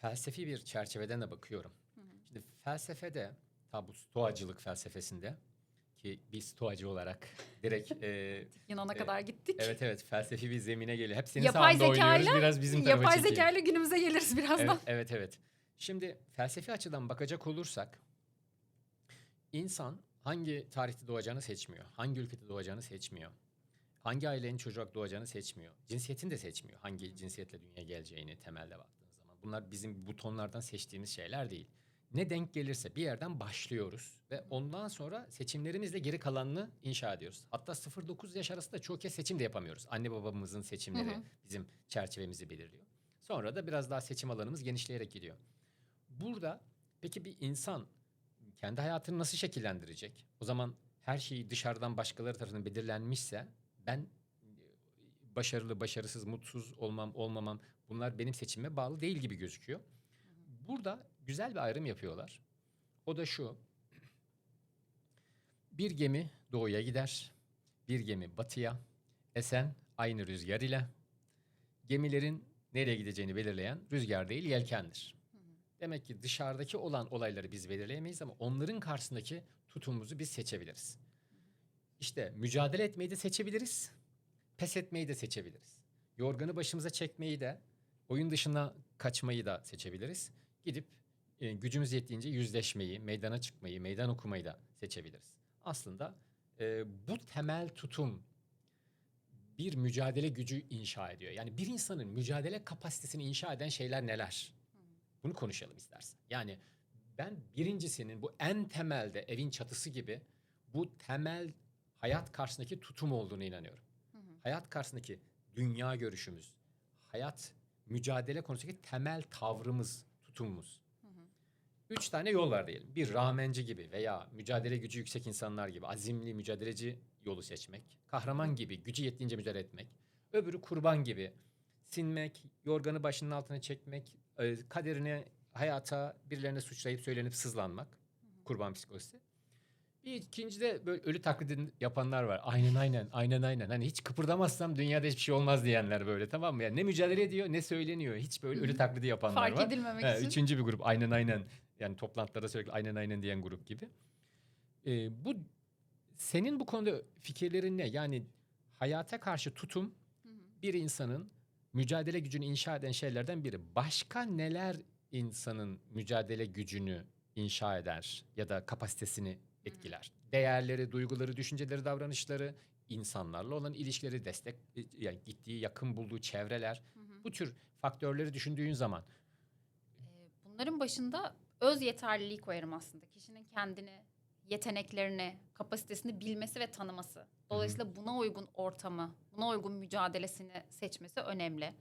felsefi bir çerçeveden de bakıyorum. Şimdi felsefede, ta bu stoacılık felsefesinde ki bir stoacı olarak direkt e, Yunan'a E, kadar gittik. evet evet felsefi bir zemine geliyor. Hep senin Yapay oynuyoruz zekayla- biraz bizim tarafa Yapay çekeyim. zekayla günümüze geliriz birazdan. Evet, evet evet. Şimdi felsefi açıdan bakacak olursak insan hangi tarihte doğacağını seçmiyor. Hangi ülkede doğacağını seçmiyor. Hangi ailenin çocuk doğacağını seçmiyor. Cinsiyetini de seçmiyor. Hangi cinsiyetle dünyaya geleceğini temelde zaman. Bunlar bizim butonlardan seçtiğimiz şeyler değil. Ne denk gelirse bir yerden başlıyoruz ve ondan sonra seçimlerimizle geri kalanını inşa ediyoruz. Hatta 0-9 yaş arasında çoğu kez seçim de yapamıyoruz. Anne babamızın seçimleri Hı hı. bizim çerçevemizi belirliyor. Sonra da biraz daha seçim alanımız genişleyerek gidiyor. Burada peki bir insan kendi hayatını nasıl şekillendirecek? O zaman her şeyi dışarıdan başkaları tarafından belirlenmişse ben başarılı, başarısız, mutsuz olmam, olmamam bunlar benim seçimime bağlı değil gibi gözüküyor. Burada güzel bir ayrım yapıyorlar. O da şu. Bir gemi doğuya gider, bir gemi batıya, esen aynı rüzgar ile. Gemilerin nereye gideceğini belirleyen rüzgar değil yelkendir. Demek ki dışarıdaki olan olayları biz belirleyemeyiz ama onların karşısındaki tutumumuzu biz seçebiliriz. İşte mücadele etmeyi de seçebiliriz, pes etmeyi de seçebiliriz. Yorganı başımıza çekmeyi de, oyun dışına kaçmayı da seçebiliriz. Gidip e, gücümüz yettiğince yüzleşmeyi, meydana çıkmayı, meydan okumayı da seçebiliriz. Aslında e, bu temel tutum bir mücadele gücü inşa ediyor. Yani bir insanın mücadele kapasitesini inşa eden şeyler neler? Bunu konuşalım istersen. Yani ben birincisinin bu en temelde evin çatısı gibi bu temel hayat karşısındaki tutum olduğunu inanıyorum. Hayat karşısındaki dünya görüşümüz, hayat mücadele konusundaki temel tavrımız, tutumumuz. Üç tane yol var diyelim. Bir rağmenci gibi veya mücadele gücü yüksek insanlar gibi azimli mücadeleci yolu seçmek. Kahraman gibi gücü yettiğince mücadele etmek. Öbürü kurban gibi sinmek, yorganı başının altına çekmek, e, kaderine, hayata birilerine suçlayıp söylenip sızlanmak. Kurban psikolojisi. Bir ikinci de böyle ölü taklidi yapanlar var. Aynen aynen, aynen aynen. Hani hiç kıpırdamazsam dünyada hiçbir şey olmaz diyenler böyle tamam mı? Yani ne mücadele ediyor ne söyleniyor. Hiç böyle ölü taklidi yapanlar Fark var. edilmemek He, için. Üçüncü bir grup aynen aynen. Yani toplantılarda sürekli aynen aynen diyen grup gibi. Ee, bu senin bu konuda fikirlerin ne? Yani hayata karşı tutum bir insanın mücadele gücünü inşa eden şeylerden biri. Başka neler insanın mücadele gücünü inşa eder ya da kapasitesini etkiler? Değerleri, duyguları, düşünceleri, davranışları, insanlarla olan ilişkileri, destek yani gittiği, yakın bulduğu çevreler. Bu tür faktörleri düşündüğün zaman Ee, Bunların başında öz yeterliliği koyarım aslında. Kişinin kendini, yeteneklerini, kapasitesini bilmesi ve tanıması. Dolayısıyla buna uygun ortamı, buna uygun mücadelesini seçmesi önemli.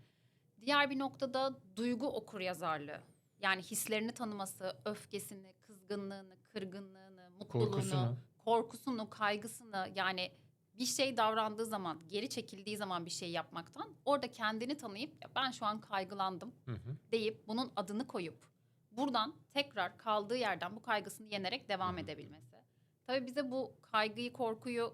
Diğer bir noktada duygu okur yazarlığı. Yani hislerini tanıması, öfkesini, kızgınlığını, kırgınlığını, mutluluğunu, Korkusunu. korkusunu, kaygısını yani bir şey davrandığı zaman, geri çekildiği zaman bir şey yapmaktan orada kendini tanıyıp "Ya ben şu an kaygılandım Hı hı. deyip bunun adını koyup buradan tekrar kaldığı yerden bu kaygısını yenerek devam Hı hı. edebilmesi. Tabii bize bu kaygıyı, korkuyu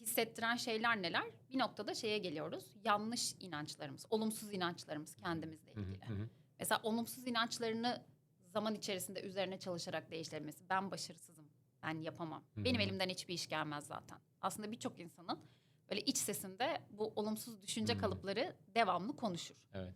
hissettiren şeyler neler? Bir noktada şeye geliyoruz. Yanlış inançlarımız, olumsuz inançlarımız kendimizle hı, ilgili. hı hı. Mesela olumsuz inançlarını zaman içerisinde üzerine çalışarak değiştirmesi. Ben başarısızım, ben yapamam. Hı Benim elimden hiçbir iş gelmez zaten. Aslında birçok insanın böyle iç sesinde bu olumsuz düşünce Hı. kalıpları devamlı konuşur. Evet.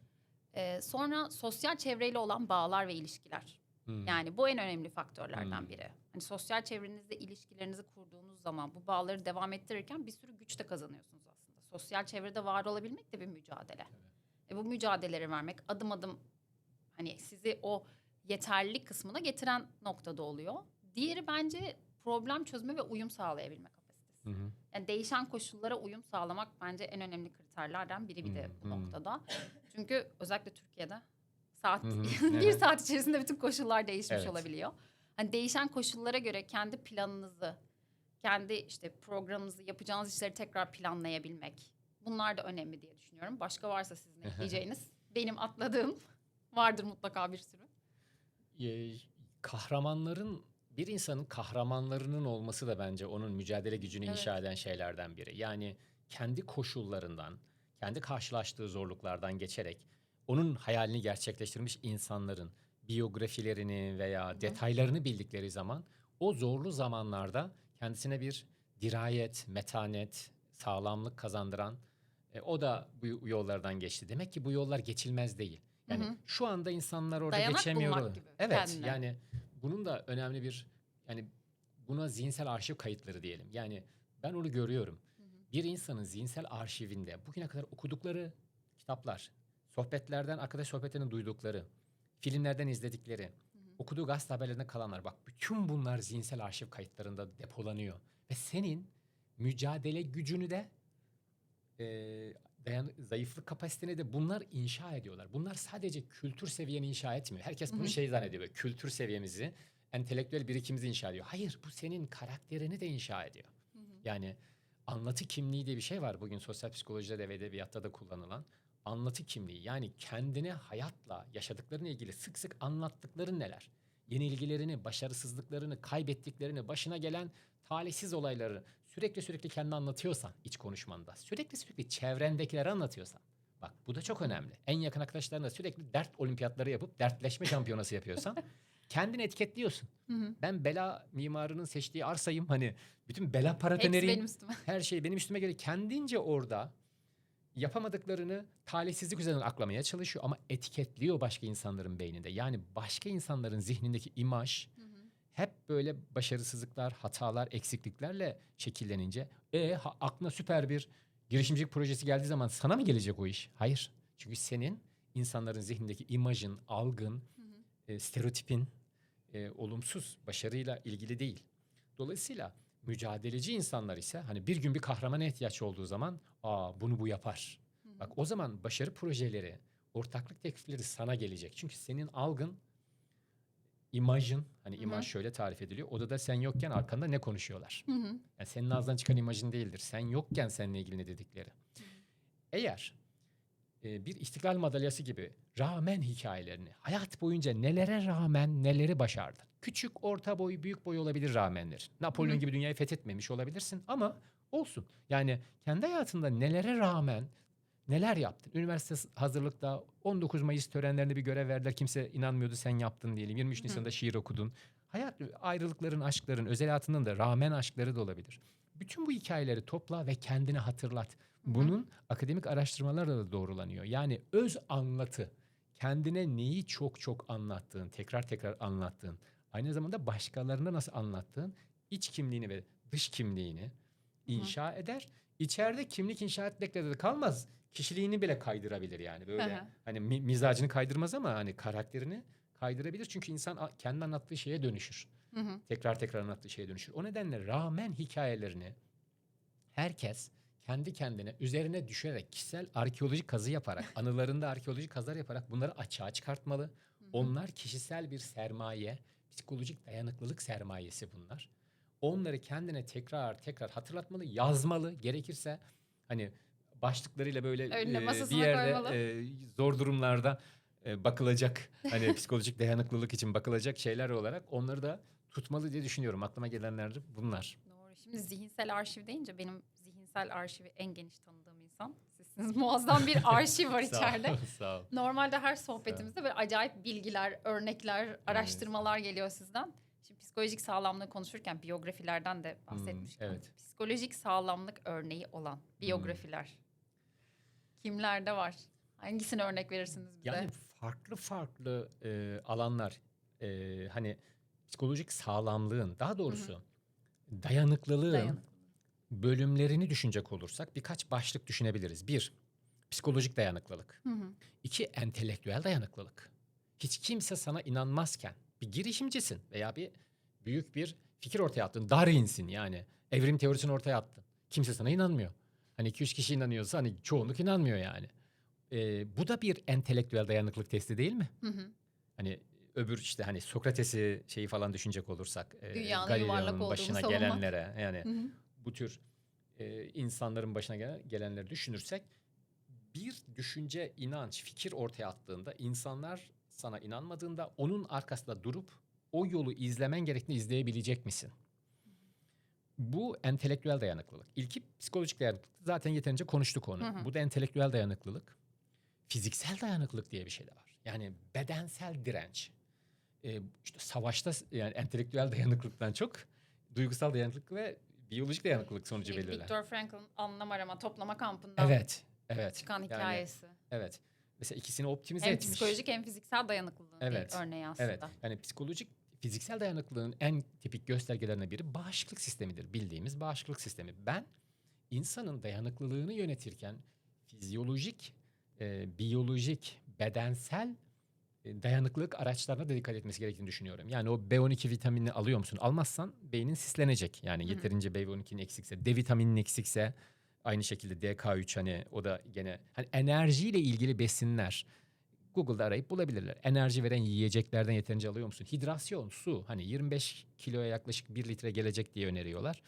Ee, sonra sosyal çevreyle olan bağlar ve ilişkiler. Hı. Yani bu en önemli faktörlerden Hmm. biri. Hani sosyal çevrenizde ilişkilerinizi kurduğunuz zaman bu bağları devam ettirirken bir sürü güç de kazanıyorsunuz aslında. Sosyal çevrede var olabilmek de bir mücadele. E bu mücadeleleri vermek adım adım hani sizi o yeterlilik kısmına getiren noktada oluyor. Diğeri bence problem çözme ve uyum sağlayabilme kapasitesi. Hı hı. Yani değişen koşullara uyum sağlamak bence en önemli kriterlerden biri bir de bu Hmm, hmm. noktada. Çünkü özellikle Türkiye'de saat Hı hı, bir evet. saat içerisinde bütün koşullar değişmiş Evet. olabiliyor. Hani değişen koşullara göre kendi planınızı, kendi işte programınızı, yapacağınız işleri tekrar planlayabilmek. Bunlar da önemli diye düşünüyorum. Başka varsa sizin ekleyeceğiniz, benim atladığım vardır mutlaka bir sürü. Ee, kahramanların bir insanın kahramanlarının olması da bence onun mücadele gücünü Evet. inşa eden şeylerden biri. Yani kendi koşullarından, kendi karşılaştığı zorluklardan geçerek onun hayalini gerçekleştirmiş insanların biyografilerini veya detaylarını bildikleri zaman o zorlu zamanlarda kendisine bir dirayet, metanet, sağlamlık kazandıran e, o da bu yollardan geçti. Demek ki bu yollar geçilmez değil. Yani Hı hı. şu anda insanlar orada Dayanak geçemiyor. gibi Evet kendine. yani bunun da önemli bir yani buna zihinsel arşiv kayıtları diyelim. Yani ben onu görüyorum. Bir insanın zihinsel arşivinde bugüne kadar okudukları kitaplar, sohbetlerden, arkadaş sohbetlerinin duydukları, filmlerden izledikleri, okuduğu gazete haberlerinde kalanlar bak bütün bunlar zihinsel arşiv kayıtlarında depolanıyor. Ve senin mücadele gücünü de e, dayan, zayıflık kapasiteni de bunlar inşa ediyorlar. Bunlar sadece kültür seviyeni inşa etmiyor. Herkes bunu Hı hı. şey zannediyor. böyle, Kültür seviyemizi, entelektüel birikimimizi inşa ediyor. Hayır bu senin karakterini de inşa ediyor. Yani anlatı kimliği diye bir şey var bugün sosyal psikolojide de ve edebiyatta da kullanılan. Anlatı kimliği yani kendine hayatla yaşadıklarına ilgili sık sık anlattıkların neler? Yenilgilerini, başarısızlıklarını, kaybettiklerini, başına gelen talihsiz olayları sürekli sürekli kendi anlatıyorsan iç konuşmanda, sürekli sürekli çevrendekileri anlatıyorsan. Bak bu da çok önemli. En yakın arkadaşlarına sürekli dert olimpiyatları yapıp dertleşme şampiyonası yapıyorsan kendini etiketliyorsun. Hı hı. Ben bela mimarının seçtiği arsayım hani bütün bela üstüme. Her şey benim üstüme göre kendince orada yapamadıklarını talihsizlik üzerinden aklamaya çalışıyor ama etiketliyor başka insanların beyninde. Yani başka insanların zihnindeki imaj hep böyle başarısızlıklar, hatalar, eksikliklerle şekillenince e ha- aklına süper bir girişimcilik projesi geldiği zaman sana mı gelecek o iş? Hayır. Çünkü senin insanların zihnindeki imajın, algın, e, stereotipin e, olumsuz başarıyla ilgili değil. Dolayısıyla mücadeleci insanlar ise hani bir gün bir kahramana ihtiyaç olduğu zaman aa bunu bu yapar. Bak o zaman başarı projeleri, ortaklık teklifleri sana gelecek. Çünkü senin algın, imajın, hani Hı hı. imaj şöyle tarif ediliyor. Odada sen yokken arkanda ne konuşuyorlar? Yani senin ağzından çıkan imajın değildir. Sen yokken seninle ilgili ne dedikleri. Eğer e, bir istiklal madalyası gibi rağmen hikayelerini, hayat boyunca nelere rağmen neleri başardın. Küçük, orta boy, büyük boy olabilir rağmenler. Napolyon Hı hı. gibi dünyayı fethetmemiş olabilirsin ama olsun. Yani kendi hayatında nelere rağmen neler yaptın? Üniversite hazırlıkta 19 Mayıs törenlerinde bir görev verdiler. Kimse inanmıyordu sen yaptın diyelim. 23 hı. Nisan'da şiir okudun. Hayat ayrılıkların, aşkların, özel hayatının da rağmen aşkları da olabilir. Bütün bu hikayeleri topla ve kendine hatırlat. Bunun akademik araştırmalarla da doğrulanıyor. Yani öz anlatı, kendine neyi çok çok anlattığın, tekrar tekrar anlattığın, aynı zamanda başkalarına nasıl anlattığın iç kimliğini ve dış kimliğini inşa eder. İçeride kimlik inşa etmekle de kalmaz. Kişiliğini bile kaydırabilir yani böyle. hı. Hani mi- mizacını kaydırmaz ama hani karakterini kaydırabilir. Çünkü insan kendi anlattığı şeye dönüşür Hı hı. tekrar tekrar anlattığı şeye dönüşür. O nedenle rağmen hikayelerini herkes kendi kendine üzerine düşerek kişisel arkeolojik kazı yaparak, anılarında arkeolojik kazılar yaparak bunları açığa çıkartmalı. Onlar kişisel bir sermaye, psikolojik dayanıklılık sermayesi bunlar. Onları kendine tekrar tekrar hatırlatmalı, yazmalı. Gerekirse hani başlıklarıyla böyle Önüne, e, bir yerde koymalı. e, zor durumlarda e, bakılacak hani psikolojik dayanıklılık için bakılacak şeyler olarak onları da tutmalı diye düşünüyorum. Aklıma gelenler de bunlar. Doğru. Şimdi zihinsel arşiv deyince benim zihinsel arşivi en geniş tanıdığım insan sizsiniz. Muazzam bir arşiv var Sağ ol, içeride. Sağ ol. Normalde her sohbetimizde böyle acayip bilgiler, örnekler, araştırmalar geliyor sizden. Şimdi psikolojik sağlamlığı konuşurken biyografilerden de bahsetmiştim. Hmm, evet. Hmm. Psikolojik sağlamlık örneği olan biyografiler. Kimlerde var? Hangisini örnek verirsiniz bize? Yani farklı farklı e, alanlar e, hani psikolojik sağlamlığın daha doğrusu dayanıklılığın Dayanıklı. bölümlerini düşünecek olursak birkaç başlık düşünebiliriz. Bir, psikolojik dayanıklılık. Hı hı. İki, entelektüel dayanıklılık. Hiç kimse sana inanmazken bir girişimcisin veya bir büyük bir fikir ortaya attın. Darwin'sin yani. Evrim teorisini ortaya attın. Kimse sana inanmıyor. Hani 2-3 kişi inanıyorsa hani çoğunluk inanmıyor yani. Ee, bu da bir entelektüel dayanıklılık testi değil mi? Hı hı. Hani öbür işte hani Sokrates'i şeyi falan düşünecek olursak. Dünyanın Galileo'nun başına savunmak. gelenlere yani Hı hı. bu tür e, insanların başına gelen, gelenleri düşünürsek bir düşünce, inanç, fikir ortaya attığında insanlar sana inanmadığında onun arkasında durup o yolu izlemen gerektiğini izleyebilecek misin? Bu entelektüel dayanıklılık. İlki psikolojik dayanıklılık. Zaten yeterince konuştuk onu. Hı hı. Bu da entelektüel dayanıklılık. fiziksel dayanıklılık diye bir şey de var. Yani bedensel direnç. Ee, işte savaşta yani entelektüel dayanıklılıktan çok duygusal dayanıklılık ve biyolojik dayanıklılık sonucu belirler. Viktor Frankl'ın anlam arama toplama kampından Evet, evet. çıkan Yani, hikayesi. evet. Mesela ikisini optimize hem etmiş. psikolojik hem fiziksel dayanıklılığın Evet, bir örneği aslında. Evet. Yani psikolojik fiziksel dayanıklılığın en tipik göstergelerinden biri bağışıklık sistemidir. Bildiğimiz bağışıklık sistemi. Ben insanın dayanıklılığını yönetirken fizyolojik, e, biyolojik, bedensel e, dayanıklılık araçlarına da dikkat etmesi gerektiğini düşünüyorum. Yani o B12 vitaminini alıyor musun? Almazsan beynin sislenecek. Yani Hı yeterince B12'nin eksikse, D vitaminin eksikse aynı şekilde DK3 hani o da gene hani enerjiyle ilgili besinler Google'da arayıp bulabilirler. Enerji veren yiyeceklerden yeterince alıyor musun? Hidrasyon, su hani 25 kiloya yaklaşık 1 litre gelecek diye öneriyorlar.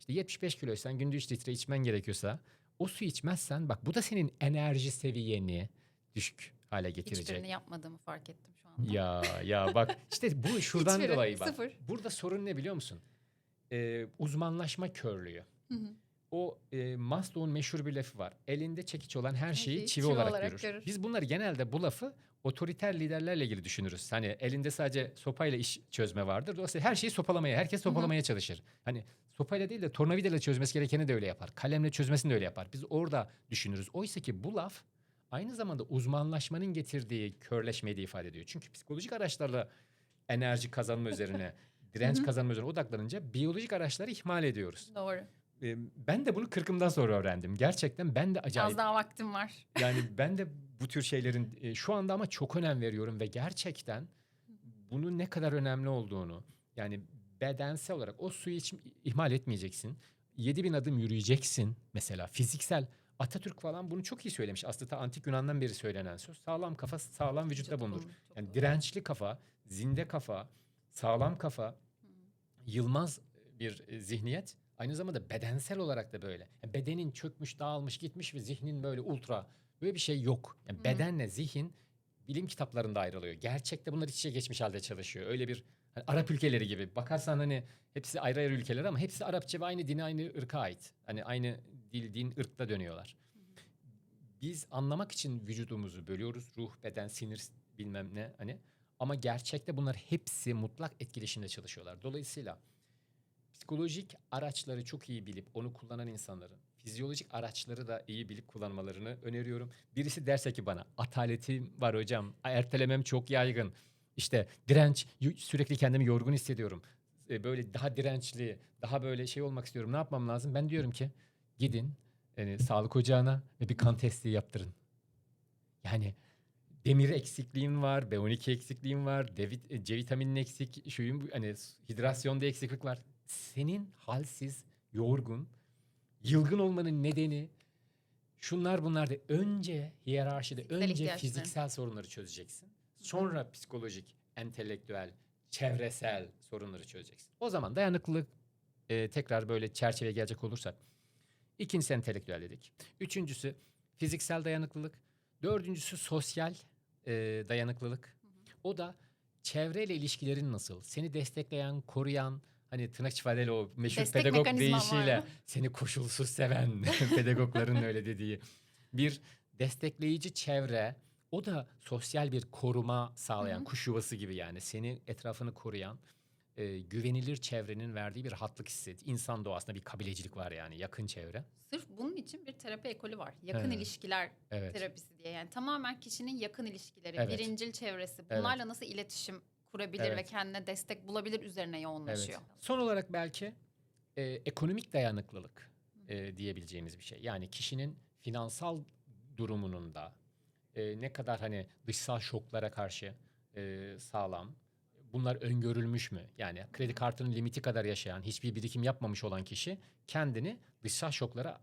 İşte 75 kiloysan günde 3 litre içmen gerekiyorsa o su içmezsen bak bu da senin enerji seviyeni düşük hale getirecek. Hiçbirini yapmadığımı fark ettim şu anda. Ya ya bak işte bu şuradan dolayı bak. sıfır. Burada sorun ne biliyor musun? Ee, uzmanlaşma körlüğü. Hı hı. O e, Maslow'un meşhur bir lafı var. Elinde çekiç olan her şeyi şeyi çivi, çivi olarak, olarak görür. görür. Biz bunları genelde bu lafı otoriter liderlerle ilgili düşünürüz. Hani elinde sadece sopayla iş çözme vardır. Dolayısıyla her şeyi sopalamaya, herkes sopalamaya çalışır. Hani sopayla değil de tornavidayla çözmesi gerekeni de öyle yapar. Kalemle çözmesini de öyle yapar. Biz orada düşünürüz. Oysa ki bu laf aynı zamanda uzmanlaşmanın getirdiği körleşmeyi de ifade ediyor. Çünkü psikolojik araçlarla enerji kazanma üzerine, direnç Hı hı. kazanma üzerine odaklanınca biyolojik araçları ihmal ediyoruz. Doğru. Ben de bunu kırkımdan sonra öğrendim. Gerçekten ben de acayip. Az daha vaktim var. Yani ben de bu tür şeylerin şu anda ama çok önem veriyorum ve gerçekten bunun ne kadar önemli olduğunu yani bedensel olarak o suyu hiç ihmal etmeyeceksin. 7000 adım yürüyeceksin mesela fiziksel. Atatürk falan bunu çok iyi söylemiş. Aslında antik Yunan'dan beri söylenen söz. Sağlam kafa sağlam vücutta Vücut bulunur. Yani dirençli kafa, zinde kafa, sağlam kafa, yılmaz bir zihniyet aynı zamanda bedensel olarak da böyle. Yani bedenin çökmüş, dağılmış, gitmiş ve zihnin böyle ultra böyle bir şey yok. Yani bedenle zihin bilim kitaplarında ayrılıyor. Gerçekte bunlar iç içe geçmiş halde çalışıyor. Öyle bir hani Arap ülkeleri gibi. Bakarsan hani hepsi ayrı ayrı ülkeler ama hepsi Arapça ve aynı dine, aynı ırka ait. Hani aynı dil, din, ırkta dönüyorlar. Biz anlamak için vücudumuzu bölüyoruz. Ruh, beden, sinir bilmem ne hani. Ama gerçekte bunlar hepsi mutlak etkileşimde çalışıyorlar. Dolayısıyla psikolojik araçları çok iyi bilip onu kullanan insanların fizyolojik araçları da iyi bilip kullanmalarını öneriyorum. Birisi derse ki bana ataletim var hocam, ertelemem çok yaygın. İşte direnç, sürekli kendimi yorgun hissediyorum. E, Böyle daha dirençli, daha böyle şey olmak istiyorum. Ne yapmam lazım? Ben diyorum ki gidin yani sağlık ocağına ve bir kan testi yaptırın. Yani demir eksikliğin var, B12 eksikliğin var, D, C vitamininin eksik, şuyun bu- hani hidrasyonda eksiklik var. Senin halsiz, yorgun, yılgın olmanın nedeni şunlar bunlar da önce hiyerarşide Fiziksel önce fiziksel sorunları çözeceksin. Sonra psikolojik, entelektüel, çevresel sorunları çözeceksin. O zaman dayanıklılık e, tekrar böyle çerçeveye gelecek olursak ikincisi entelektüel dedik. Üçüncüsü fiziksel dayanıklılık. Dördüncüsü sosyal e, dayanıklılık. O da çevreyle ilişkilerin nasıl? Seni destekleyen, koruyan, hani tırnak ifadeli o meşhur Destek pedagog deyişiyle seni koşulsuz seven pedagogların öyle dediği bir destekleyici çevre. O da sosyal bir koruma sağlayan, Hı hı. kuş yuvası gibi yani seni etrafını koruyan e, güvenilir çevrenin verdiği bir rahatlık hissi. İnsan doğasında bir kabilecilik var yani yakın çevre. Sırf bunun için bir terapi ekolü var. Yakın He. ilişkiler Evet. terapisi diye. Yani tamamen kişinin yakın ilişkileri, Evet. birincil çevresi. Evet. Bunlarla nasıl iletişim kurabilir ve Evet. kendine destek bulabilir üzerine Evet. yoğunlaşıyor. Son olarak belki e, ekonomik dayanıklılık e, diyebileceğimiz bir şey. Yani kişinin finansal durumunun da e, ne kadar hani dışsal şoklara karşı e, sağlam. Bunlar öngörülmüş mü? Yani kredi kartının limiti kadar yaşayan, hiçbir birikim yapmamış olan kişi kendini dışsal şoklara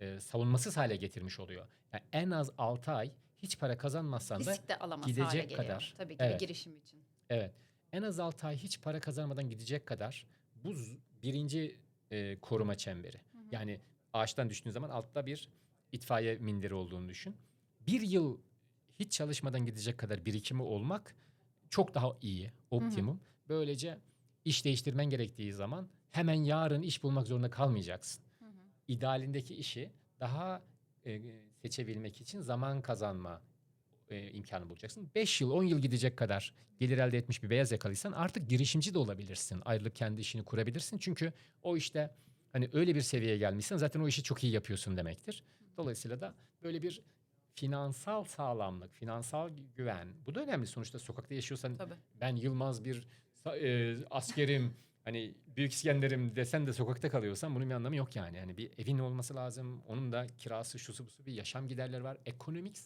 e, savunmasız hale getirmiş oluyor. Yani en az 6 ay hiç para kazanmazsan da Risk alamaz gidecek hale geliyor. kadar. Tabii ki Evet. bir girişim için. Evet. En az 6 ay hiç para kazanmadan gidecek kadar bu birinci e, koruma çemberi. Hı hı. Yani ağaçtan düştüğün zaman altta bir itfaiye minderi olduğunu düşün. Bir yıl hiç çalışmadan gidecek kadar birikimi olmak çok daha iyi, optimum. Böylece iş değiştirmen gerektiği zaman hemen yarın iş bulmak zorunda kalmayacaksın. Hı hı. İdealindeki işi daha e, seçebilmek için zaman kazanma e, imkanı bulacaksın. 5 yıl 10 yıl gidecek kadar gelir elde etmiş bir beyaz yakalıysan artık girişimci de olabilirsin. Ayrılıp kendi işini kurabilirsin. Çünkü o işte hani öyle bir seviyeye gelmişsen zaten o işi çok iyi yapıyorsun demektir. Dolayısıyla da böyle bir finansal sağlamlık, finansal güven. Bu da önemli sonuçta sokakta yaşıyorsan Tabii. ben Yılmaz bir e, askerim hani büyük İskender'im desen de sokakta kalıyorsan bunun bir anlamı yok yani. Yani bir evin olması lazım. Onun da kirası şusu busu bir yaşam giderleri var. Ekonomik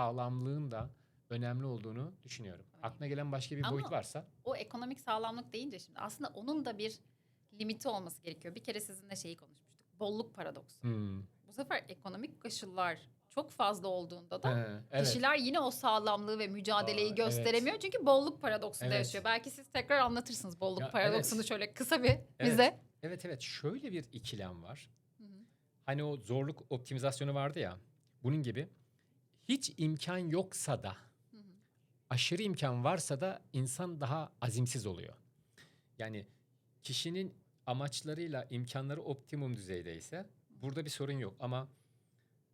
sağlamlığın da önemli olduğunu düşünüyorum. Öyle. Aklına gelen başka bir Ama- boyut varsa. O ekonomik sağlamlık deyince şimdi aslında onun da bir limiti olması gerekiyor. Bir kere sizinle şeyi konuşmuştuk. Bolluk paradoksu. Hmm. Bu sefer ekonomik koşullar çok fazla olduğunda da He, evet. kişiler yine o sağlamlığı ve mücadeleyi Aa, gösteremiyor. Çünkü bolluk paradoksunda Evet. yaşıyor. Belki siz tekrar anlatırsınız bolluk Ya, paradoksunu evet. şöyle kısa bir Evet. bize. Evet evet şöyle bir ikilem var. Hı hı. Hani o zorluk optimizasyonu vardı ya. Bunun gibi hiç imkan yoksa da Hı hı. aşırı imkan varsa da insan daha azimsiz oluyor. Yani kişinin amaçlarıyla imkanları optimum düzeydeyse burada bir sorun yok ama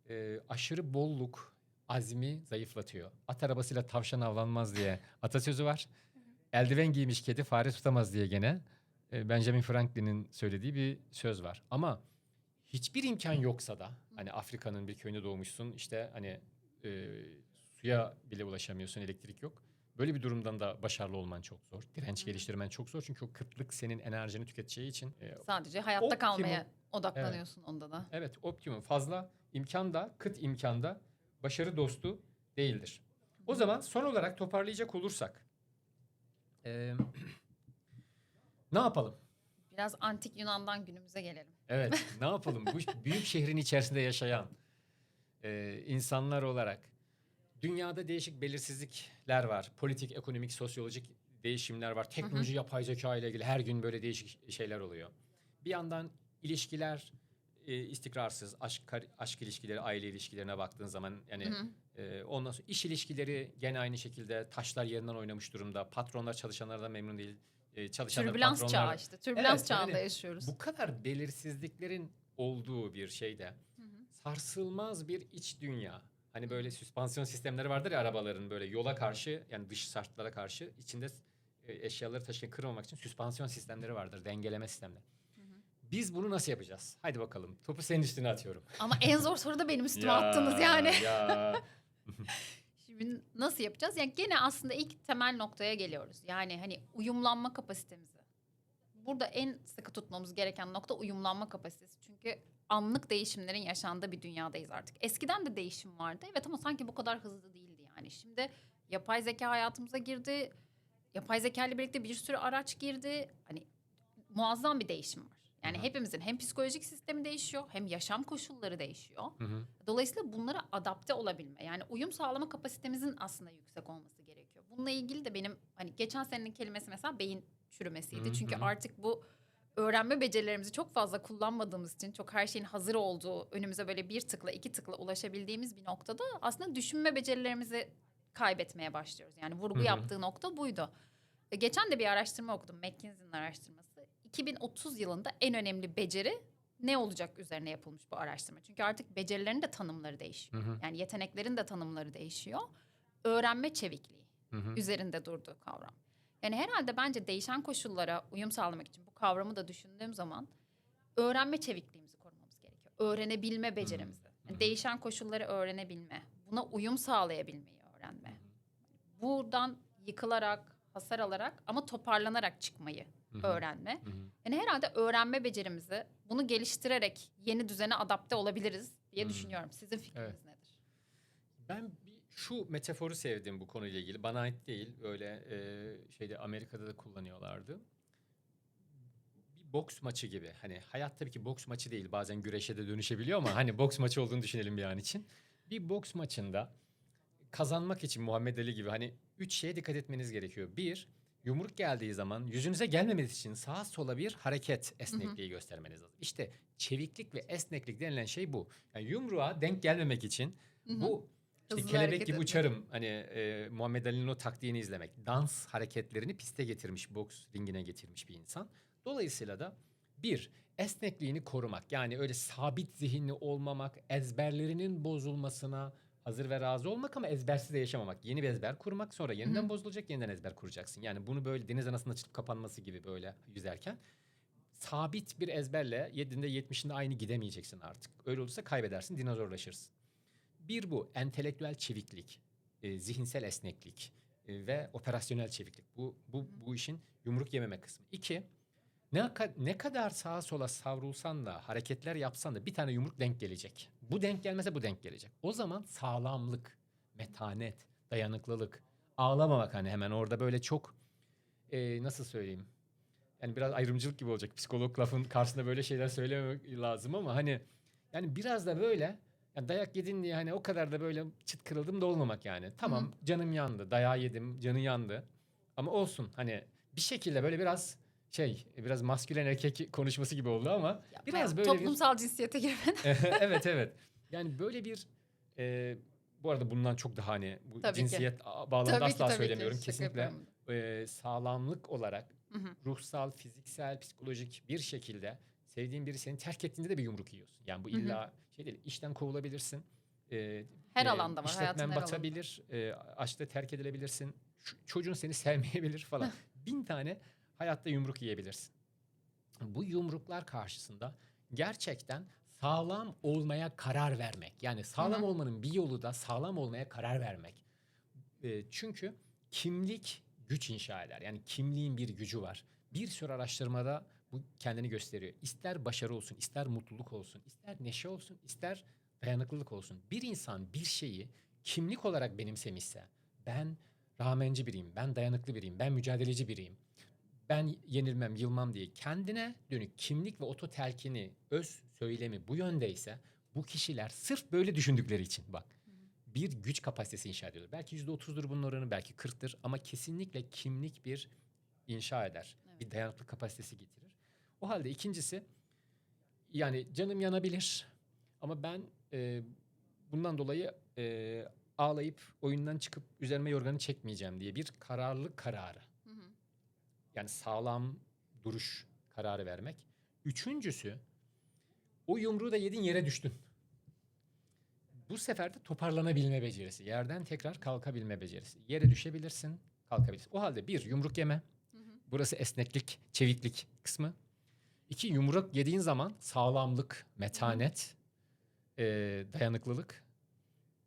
e, aşırı bolluk azmi zayıflatıyor. At arabasıyla tavşan avlanmaz diye atasözü var. Eldiven giymiş kedi fare tutamaz diye gene e, Benjamin Franklin'in söylediği bir söz var. Ama hiçbir imkan yoksa da hani Afrika'nın bir köyünde doğmuşsun işte hani e, suya bile ulaşamıyorsun elektrik yok. Böyle bir durumdan da başarılı olman çok zor. Direnç Hı. geliştirmen çok zor. Çünkü o kıtlık senin enerjini tüketeceği için. e, Sadece hayatta Optimum. kalmaya odaklanıyorsun onda da. evet optimum fazla imkan da kıt imkanda başarı dostu değildir. O zaman son olarak toparlayacak olursak. e, ne yapalım? Biraz antik Yunan'dan günümüze gelelim. Evet, ne yapalım? Bu büyük şehrin içerisinde yaşayan e, insanlar olarak dünyada değişik belirsizlikler var. Politik, ekonomik, sosyolojik değişimler var. Teknoloji, yapay zeka ile ilgili her gün böyle değişik şeyler oluyor. Bir yandan ilişkiler e, istikrarsız. Aşk, aşk ilişkileri, aile ilişkilerine baktığın zaman yani Hı hı. e, ondan sonra iş ilişkileri gene aynı şekilde taşlar yerinden oynamış durumda. Patronlar çalışanlardan memnun değil. E, çalışanlar Türbülans patronlar- çağı işte. Türbülans Evet, çağında yani yaşıyoruz. bu kadar belirsizliklerin olduğu bir şeyde Hı hı. Sarsılmaz bir iç dünya. Hani böyle süspansiyon sistemleri vardır ya arabaların böyle yola karşı yani dış şartlara karşı içinde e, eşyaları taşıyan kırmamak için süspansiyon sistemleri vardır. Dengeleme sistemleri. Hı hı. Biz bunu nasıl yapacağız? Haydi bakalım. Topu senin üstüne atıyorum. Ama en zor soru da benim üstüme attınız yani. Ya. Şimdi nasıl yapacağız? Yani gene aslında ilk temel noktaya geliyoruz. Yani hani uyumlanma kapasitemizi. Burada en sıkı tutmamız gereken nokta uyumlanma kapasitesi. Çünkü anlık değişimlerin yaşandığı bir dünyadayız artık. Eskiden de değişim vardı. Evet ama sanki bu kadar hızlı değildi yani. Şimdi yapay zeka hayatımıza girdi. Yapay zeka ile birlikte bir sürü araç girdi. Hani muazzam bir değişim var. Yani Hı hı. hepimizin hem psikolojik sistemi değişiyor hem yaşam koşulları değişiyor. Hı hı. Dolayısıyla bunlara adapte olabilme yani uyum sağlama kapasitemizin aslında yüksek olması gerekiyor. Bununla ilgili de benim hani geçen senenin kelimesi mesela beyin çürümesiydi. Hı hı Çünkü artık bu öğrenme becerilerimizi çok fazla kullanmadığımız için çok her şeyin hazır olduğu önümüze böyle bir tıkla iki tıkla ulaşabildiğimiz bir noktada aslında düşünme becerilerimizi kaybetmeye başlıyoruz. Yani vurgu Hı hı. yaptığı nokta buydu. E, Geçen de bir araştırma okudum. McKinsey'nin araştırması. 2030 yılında en önemli beceri ne olacak üzerine yapılmış bu araştırma. Çünkü artık becerilerin de tanımları değişiyor. Hı hı. Yani yeteneklerin de tanımları değişiyor. Öğrenme çevikliği Hı hı. üzerinde durduğu kavram. Yani herhalde bence değişen koşullara uyum sağlamak için bu kavramı da düşündüğüm zaman öğrenme çevikliğimizi korumamız gerekiyor. Öğrenebilme becerimizi. Yani değişen koşulları öğrenebilme, buna uyum sağlayabilmeyi öğrenme. Buradan yıkılarak, hasar alarak ama toparlanarak çıkmayı öğrenme. Yani herhalde öğrenme becerimizi bunu geliştirerek yeni düzene adapte olabiliriz diye düşünüyorum. Sizin fikriniz Evet. nedir? Ben şu metaforu sevdim bu konuyla ilgili. Bana ait değil. Öyle e, şeyde Amerika'da da kullanıyorlardı. Bir boks maçı gibi. Hani hayat tabii ki boks maçı değil. Bazen güreşe de dönüşebiliyor ama hani boks maçı olduğunu düşünelim bir an için. Bir boks maçında kazanmak için Muhammed Ali gibi hani üç şeye dikkat etmeniz gerekiyor. Bir, yumruk geldiği zaman yüzünüze gelmemesi için sağa sola bir hareket esnekliği göstermeniz lazım. İşte çeviklik ve esneklik denilen şey bu. Yani yumruğa denk gelmemek için Hı hı. bu Hızlı kelebek hareket gibi etmek. uçarım. Hani e, Muhammed Ali'nin o taktiğini izlemek. Dans hareketlerini piste getirmiş, boks ringine getirmiş bir insan. Dolayısıyla da bir, esnekliğini korumak. Yani öyle sabit zihinli olmamak, ezberlerinin bozulmasına hazır ve razı olmak ama ezbersiz de yaşamamak. Yeni bir ezber kurmak sonra yeniden Hı. bozulacak yeniden ezber kuracaksın. Yani bunu böyle deniz anasının açılıp kapanması gibi böyle yüzerken sabit bir ezberle 7'inde 70'inde aynı gidemeyeceksin artık. Öyle olursa kaybedersin, dinozorlaşırsın. Bir bu entelektüel çeviklik, e, zihinsel esneklik e, ve operasyonel çeviklik. Bu bu bu işin yumruk yememe kısmı. İki, ne, ne kadar sağa sola savrulsan da hareketler yapsan da bir tane yumruk denk gelecek. Bu denk gelmese bu denk gelecek. O zaman sağlamlık, metanet, dayanıklılık, ağlamamak hani hemen orada böyle çok e, nasıl söyleyeyim? Yani biraz ayrımcılık gibi olacak. Psikolog lafın karşısında böyle şeyler söylememek lazım ama hani yani biraz da böyle yani dayak yedin diye hani o kadar da böyle çıt kırıldım da olmamak yani. Tamam canım yandı, dayağı yedim, canı yandı. Ama olsun hani bir şekilde böyle biraz şey biraz maskülen erkek konuşması gibi oldu ama Ya biraz böyle bir toplumsal cinsiyete girmeden. evet evet. Yani böyle bir e, bu arada bundan çok daha hani bu Tabii ki. cinsiyet a- bağlamında Tabii ki, asla ki. söylemiyorum. Şaka Kesinlikle e, sağlamlık olarak Hı hı. ruhsal, fiziksel, psikolojik bir şekilde sevdiğin biri seni terk ettiğinde de bir yumruk yiyorsun. Yani bu Hı hı. Şey değil, işten kovulabilirsin. E, Her e, alanda var, işletmen her batabilir, e, aşkta terk edilebilirsin. Şu- çocuğun seni sevmeyebilir falan. Bin tane hayatta yumruk yiyebilirsin. Bu yumruklar karşısında gerçekten sağlam olmaya karar vermek. Yani sağlam Hı hı. olmanın bir yolu da sağlam olmaya karar vermek. E, çünkü kimlik güç inşa eder. Yani kimliğin bir gücü var. Bir sürü araştırmada bu kendini gösteriyor. İster başarı olsun, ister mutluluk olsun, ister neşe olsun, ister dayanıklılık olsun. Bir insan bir şeyi kimlik olarak benimsemişse, ben rağmenci biriyim, ben dayanıklı biriyim, ben mücadeleci biriyim, ben yenilmem, yılmam diye kendine dönük kimlik ve oto telkini, öz söylemi bu yöndeyse bu kişiler sırf böyle düşündükleri için bak bir güç kapasitesi inşa ediyorlar. Belki yüzde otuzdur bunun oranı, belki kırktır ama kesinlikle kimlik bir inşa eder. Evet. Bir dayanıklı kapasitesi getirir. O halde ikincisi yani canım yanabilir ama ben e, bundan dolayı e, ağlayıp oyundan çıkıp üzerime yorganı çekmeyeceğim diye bir kararlı kararı. Hı hı. Yani sağlam duruş kararı vermek. Üçüncüsü o yumruğu da yedin yere düştün. Bu sefer de toparlanabilme becerisi. Yerden tekrar kalkabilme becerisi. Yere düşebilirsin, kalkabilirsin. O halde bir yumruk yeme. Burası esneklik, çeviklik kısmı. İki yumruk yediğin zaman sağlamlık, metanet, e, dayanıklılık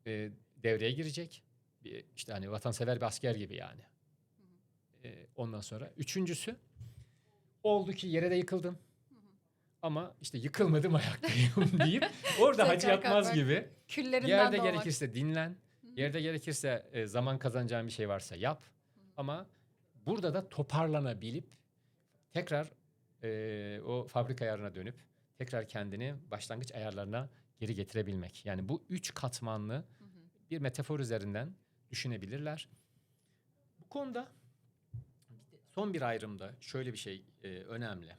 e, devreye girecek. Bir, işte hani vatansever bir asker gibi yani. E, ondan sonra üçüncüsü oldu ki yere de yıkıldın. Ama işte yıkılmadım ayaktayım deyip orada hacı yatmaz gibi. Küllerinden Yerde doğmak. gerekirse dinlen. Yerde gerekirse e, zaman kazanacağın bir şey varsa yap. Ama burada da toparlanabilip tekrar e, o fabrika ayarına dönüp tekrar kendini başlangıç ayarlarına geri getirebilmek. Yani bu üç katmanlı Hı hı. bir metafor üzerinden düşünebilirler. Bu konuda son bir ayrımda şöyle bir şey e, önemli.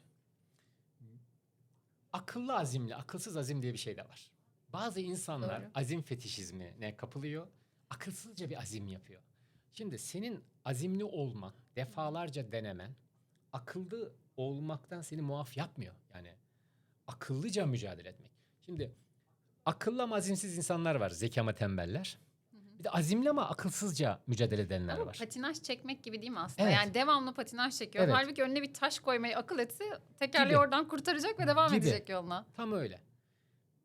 Akıllı azimli, akılsız azim diye bir şey de var. Bazı insanlar Doğru. azim fetişizmine kapılıyor. Akılsızca bir azim yapıyor. Şimdi senin azimli olman, defalarca denemen akıllı olmaktan seni muaf yapmıyor. Yani akıllıca mücadele etmek. Şimdi akıllı ama azimsiz insanlar var. Zeki ama tembeller. Bir de azimli ama akılsızca mücadele edenler Ama var. patinaj çekmek gibi değil mi aslında? Evet. Yani devamlı patinaj çekiyor. Evet. Halbuki önüne bir taş koymayı akıl etse tekerleği Gibi. oradan kurtaracak ve devam Gibi. edecek yoluna. Tam öyle.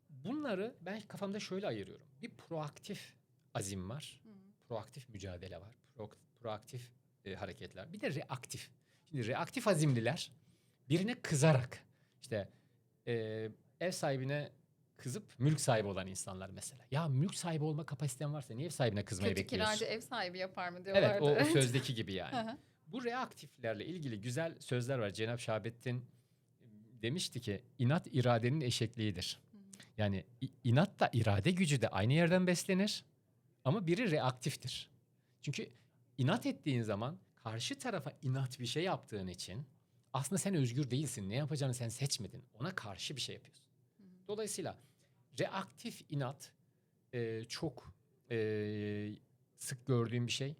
Bunları ben kafamda şöyle ayırıyorum. Bir proaktif azim var. Proaktif mücadele var. Pro, proaktif e, hareketler. Bir de reaktif. Şimdi reaktif azimliler birine kızarak işte e, ev sahibine kızıp mülk sahibi olan insanlar mesela. Ya mülk sahibi olma kapasiten varsa niye ev sahibine kızmayı Kötü bekliyorsun? kiracı ev sahibi yapar mı diyorlardı. Evet o, o sözdeki gibi yani. Bu reaktiflerle ilgili güzel sözler var. Cenab Şahabettin demişti ki inat iradenin eşekliğidir. Yani inat da irade gücü de aynı yerden beslenir ama biri reaktiftir. Çünkü inat ettiğin zaman karşı tarafa inat bir şey yaptığın için aslında sen özgür değilsin. Ne yapacağını sen seçmedin. Ona karşı bir şey yapıyorsun. Dolayısıyla reaktif inat e, çok e, sık gördüğüm bir şey.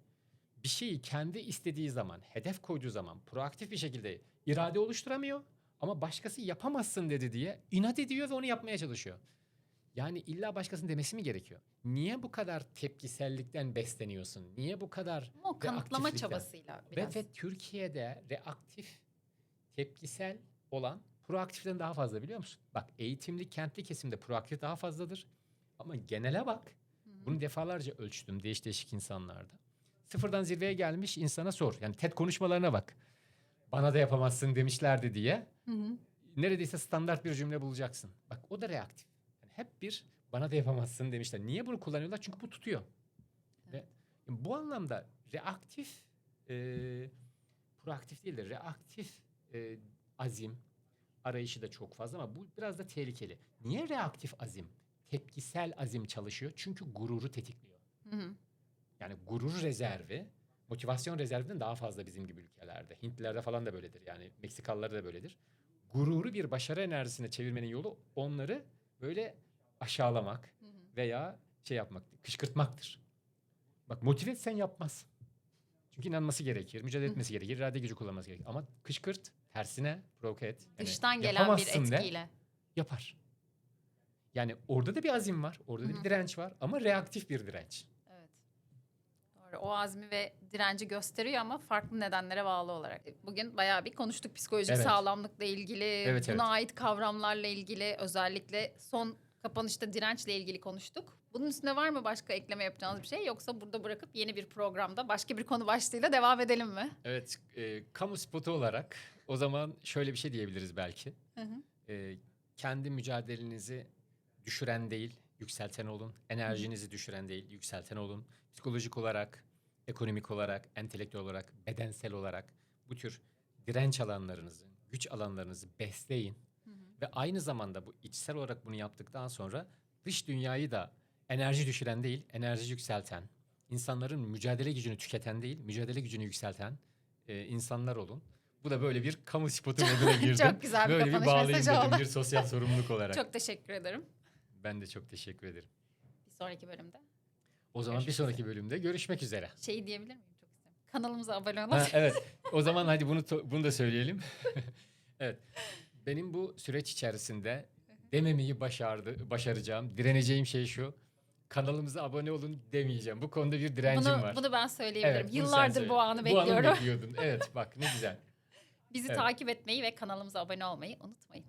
Bir şeyi kendi istediği zaman, hedef koyduğu zaman proaktif bir şekilde irade oluşturamıyor ama başkası yapamazsın dedi diye inat ediyor ve onu yapmaya çalışıyor. Yani illa başkasının demesi mi gerekiyor? Niye bu kadar tepkisellikten besleniyorsun? Niye bu kadar Ama o kanıtlama çabasıyla biraz. ve, ve Türkiye'de reaktif, tepkisel olan proaktiften daha fazla biliyor musun? Bak eğitimli, kentli kesimde proaktif daha fazladır. Ama genele bak. Bunu defalarca ölçtüm değiş değişik insanlarda. Sıfırdan zirveye gelmiş insana sor. Yani TED konuşmalarına bak. Bana da yapamazsın demişlerdi diye. Hı hı. Neredeyse standart bir cümle bulacaksın. Bak o da reaktif. Hep bir bana da yapamazsın demişler. Niye bunu kullanıyorlar? Çünkü bu tutuyor. Ve bu anlamda reaktif e, proaktif değil de reaktif e, azim arayışı da çok fazla ama bu biraz da tehlikeli. Niye reaktif azim? Tepkisel azim çalışıyor. Çünkü gururu tetikliyor. Hı hı. Yani gurur rezervi, motivasyon rezervinden daha fazla bizim gibi ülkelerde. Hintlilerde falan da böyledir. Yani Meksikalılarda da böyledir. Gururu bir başarı enerjisine çevirmenin yolu onları böyle aşağılamak Hı hı. veya şey yapmak, kışkırtmaktır. Bak motive etsen yapmaz. Çünkü inanması gerekir, mücadele Hı. etmesi gerekir, irade gücü kullanması gerekir. Ama kışkırt, tersine provoke et. Yani Dıştan gelen bir yapamazsın de, etkiyle. yapar. Yani orada da bir azim var, orada da bir direnç var ama reaktif bir direnç. Evet. Doğru. O azmi ve direnci gösteriyor ama farklı nedenlere bağlı olarak. Bugün bayağı bir konuştuk psikolojik Evet. sağlamlıkla ilgili, Evet, buna evet. ait kavramlarla ilgili, özellikle son kapanışta dirençle ilgili konuştuk. Bunun üstüne var mı başka ekleme yapacağınız bir şey yoksa burada bırakıp yeni bir programda başka bir konu başlığıyla devam edelim mi? Evet, e, kamu spotu olarak o zaman şöyle bir şey diyebiliriz belki. Hı hı. E, kendi mücadelenizi düşüren değil, yükselten olun. Enerjinizi düşüren değil, yükselten olun. Psikolojik olarak, ekonomik olarak, entelektüel olarak, bedensel olarak bu tür direnç alanlarınızı, güç alanlarınızı besleyin. Ve aynı zamanda bu içsel olarak bunu yaptıktan sonra dış dünyayı da enerji düşüren değil, enerji yükselten, insanların mücadele gücünü tüketen değil, mücadele gücünü yükselten e, insanlar olun. Bu da böyle bir kamu spotu moduna girdim. Çok güzel bir böyle bir kapanış bağlayayım mesajı dedim oldu. bir sosyal sorumluluk olarak. Çok teşekkür ederim. Ben de çok teşekkür ederim. Bir sonraki bölümde. O zaman bir Görüşmek sonraki bölümde görüşmek üzere. Şey diyebilir miyim? Çok isterim. Kanalımıza abone olun. Ha, evet. O zaman hadi bunu to- bunu da söyleyelim. evet. Benim bu süreç içerisinde dememeyi başardı, başaracağım. Direneceğim şey şu. Kanalımıza abone olun demeyeceğim. Bu konuda bir direncim Bunu, var. bunu ben söyleyebilirim. Evet, Yıllardır bu anı Bu bekliyorum. anı bekliyordun. Evet bak ne güzel. Bizi Evet. takip etmeyi ve kanalımıza abone olmayı unutmayın.